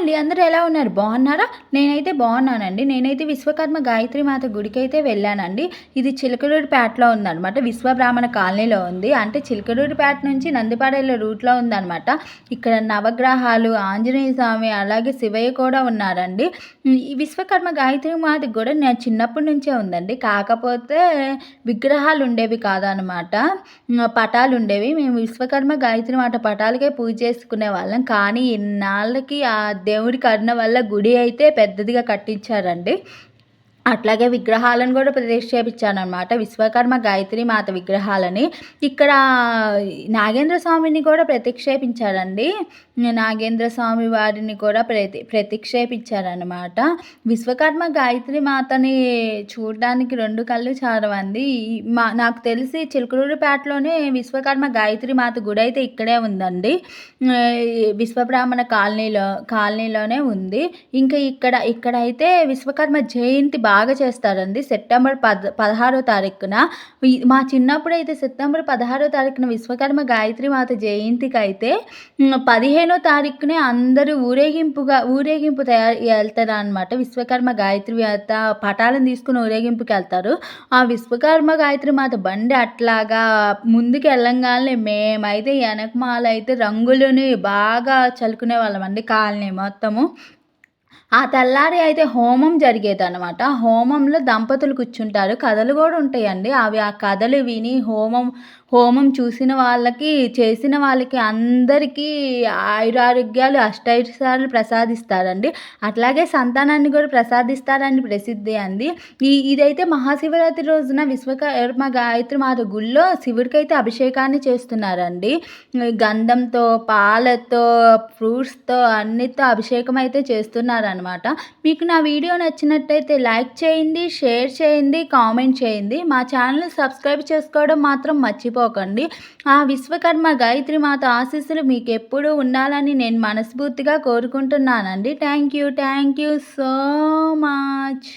అండి అందరూ ఎలా ఉన్నారు? బాగున్నారా? నేనైతే బాగున్నానండి. నేనైతే విశ్వకర్మ గాయత్రి మాత గుడికి అయితే వెళ్ళానండి. ఇది చిలకడూరిపేటలో ఉందన్నమాట. విశ్వబ్రాహ్మణ కాలనీలో ఉంది. అంటే చిలకడూరిపేట నుంచి నందిపాడేళ్ళ రూట్లో ఉందన్నమాట. ఇక్కడ నవగ్రహాలు ఆంజనేయ స్వామి అలాగే శివయ్య కూడా ఉన్నారండి. ఈ విశ్వకర్మ గాయత్రి మాత కూడా నేను చిన్నప్పటి నుంచే ఉందండి. కాకపోతే విగ్రహాలు ఉండేవి కాదనమాట పటాలు ఉండేవి. మేము విశ్వకర్మ గాయత్రి మాత పటాలకే పూజ చేసుకునే వాళ్ళం. కానీ ఇన్నాళ్ళకి ఆ దేవుడి కరుణ వల్ల గుడి అయితే పెద్దదిగా కట్టించారండి. అట్లాగే విగ్రహాలను కూడా ప్రతిష్ఠించానమాట విశ్వకర్మ గాయత్రి మాత విగ్రహాలని. ఇక్కడ నాగేంద్ర స్వామిని కూడా ప్రతిక్షేపించారండి. నాగేంద్ర స్వామి వారిని కూడా ప్రతి ప్రతిక్షేపించారనమాట విశ్వకర్మ గాయత్రి మాతని చూడడానికి రెండు కళ్ళు చారవంది. మా నాకు తెలిసి చిలుకలూరుపేటలోనే విశ్వకర్మ గాయత్రి మాత గుడి అయితే ఇక్కడే ఉందండి. విశ్వబ్రాహ్మణ కాలనీలో కాలనీలోనే ఉంది. ఇంకా ఇక్కడ ఇక్కడైతే విశ్వకర్మ జయంతి బాగా చేస్తారండి సెప్టెంబర్ పద పదహారో తారీఖున. మా చిన్నప్పుడు అయితే సెప్టెంబర్ పదహారో తారీఖున విశ్వకర్మ గాయత్రి మాత జయంతికి అయితే పదిహేను తారీఖునే అందరూ ఊరేగింపుగా ఊరేగింపు తయారు వెళ్తారు అనమాట విశ్వకర్మ గాయత్రి మాత పటాలను తీసుకుని ఊరేగింపుకి వెళ్తారు. ఆ విశ్వకర్మ గాయత్రి మాత బండి అట్లాగా ముందుకు వెళ్ళంగానే మేమైతే వెనకమాల అయితే రంగులని బాగా చల్లుకునే వాళ్ళం అండి కాలనీ మొత్తము. ఆ తెల్లారి అయితే హోమం జరిగేదనమాట హోమంలో దంపతులు కూర్చుంటారు. కథలు కూడా ఉంటాయండి. అవి ఆ కథలు విని హోమం హోమం చూసిన వాళ్ళకి చేసిన వాళ్ళకి అందరికీ ఆయురారోగ్యాలు అష్టైశ్వర్యాలు ప్రసాదిస్తారండి. అట్లాగే సంతానాన్ని కూడా ప్రసాదిస్తారని ప్రసిద్ధి అంది. ఈ ఇదైతే మహాశివరాత్రి రోజున విశ్వకర్మ గాయత్రి మాత గుళ్ళో శివుడికైతే అభిషేకాన్ని చేస్తున్నారండి. గంధంతో పాలతో ఫ్రూట్స్తో అన్నితో అభిషేకం అయితే చేస్తున్నారనమాట మీకు నా వీడియో నచ్చినట్టయితే లైక్ చేయండి షేర్ చేయండి కామెంట్ చేయండి. మా ఛానల్ సబ్స్క్రైబ్ చేసుకోవడం మాత్రం మర్చిపో మర్చిపోకండి ఆ విశ్వకర్మ గాయత్రి మాత ఆశీస్సులు మీకు ఎప్పుడూ ఉండాలని నేను మనస్ఫూర్తిగా కోరుకుంటున్నానండి. Thank you thank you so much.